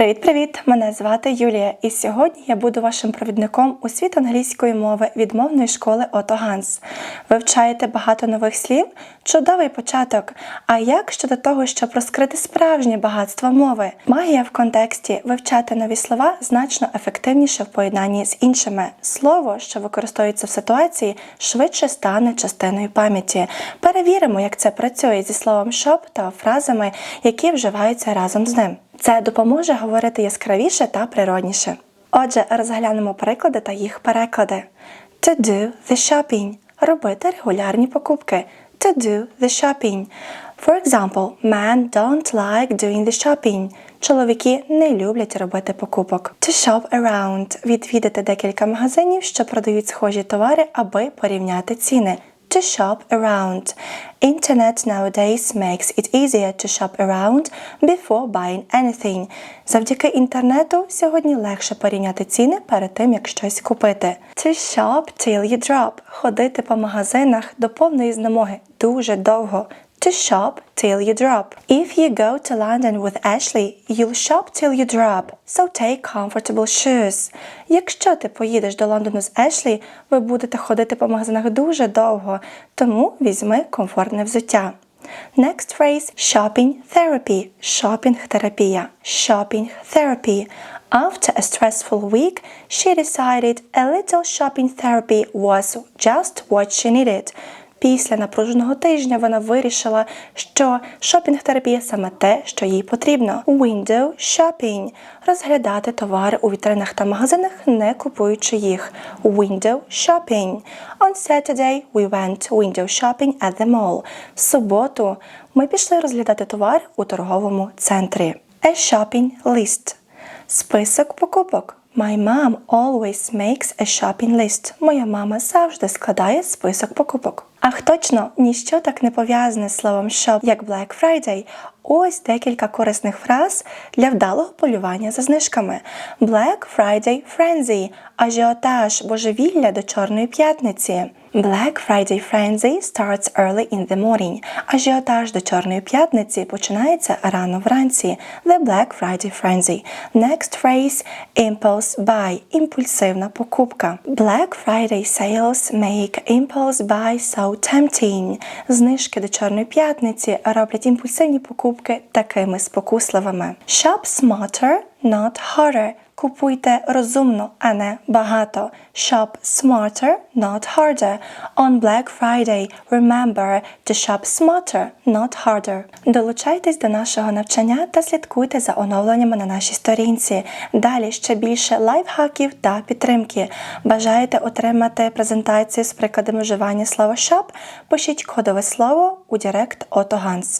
Привіт-привіт! Мене звати Юлія, і сьогодні я буду вашим провідником у світ англійської мови від мовної школи Ото Ганс. Вивчаєте багато нових слів? Чудовий початок! А як щодо того, щоб розкрити справжнє багатство мови? Магія в контексті вивчати нові слова значно ефективніше в поєднанні з іншими. Слово, що використовується в ситуації, швидше стане частиною пам'яті. Перевіримо, як це працює зі словом «щоб» та фразами, які вживаються разом з ним. Це допоможе говорити яскравіше та природніше. Отже, розглянемо приклади та їх переклади. To do the shopping – робити регулярні покупки. To do the shopping. For example, men don't like doing the shopping. Чоловіки не люблять робити покупок. To shop around – відвідати декілька магазинів, що продають схожі товари, аби порівняти ціни. To shop around. Internet nowadays makes it easier to shop around before buying anything. Завдяки інтернету сьогодні легше порівняти ціни перед тим, як щось купити. To shop till you drop. Ходити по магазинах до повної знемоги дуже довго. To shop till you drop. If you go to London with Ashley, you'll shop till you drop. So take comfortable shoes. Якщо ти поїдеш до Лондону з Ешлі, ви будете ходити по магазинах дуже довго, тому візьми комфортне взуття. Next phrase shopping therapy. Шопінг терапія. Shopping therapy. After a stressful week, she decided a little shopping therapy was just what she needed. Після напруженого тижня вона вирішила, що шопінг-терапія саме те, що їй потрібно. Window shopping – розглядати товари у вітринах та магазинах, не купуючи їх. Window shopping. On Saturday we went window shopping at the mall. В суботу ми пішли розглядати товари у торговому центрі. A shopping list – список покупок. My mom always makes a shopping list. Моя мама завжди складає список покупок. Ах, точно, ніщо так не пов'язане з словом shop, як Black Friday. Ось декілька корисних фраз для вдалого полювання за знижками. Black Friday Frenzy – ажіотаж, божевілля до Чорної п'ятниці. Black Friday Frenzy starts early in the morning. Ажіотаж до Чорної п'ятниці починається рано вранці. The Black Friday Frenzy. Next phrase – impulse buy – імпульсивна покупка. Black Friday sales make impulse buy so tempting. Знижки до Чорної п'ятниці роблять імпульсивні покупки такими спокусливими. Shop smarter, not harder. Купуйте розумно, а не багато. Shop smarter, not harder. On Black Friday, remember to shop smarter, not harder. Долучайтесь до нашого навчання та слідкуйте за оновленнями на нашій сторінці. Далі ще більше лайфхаків та підтримки. Бажаєте отримати презентацію з прикладами вживання слова shop? Пишіть кодове слово у Директ AutoGans.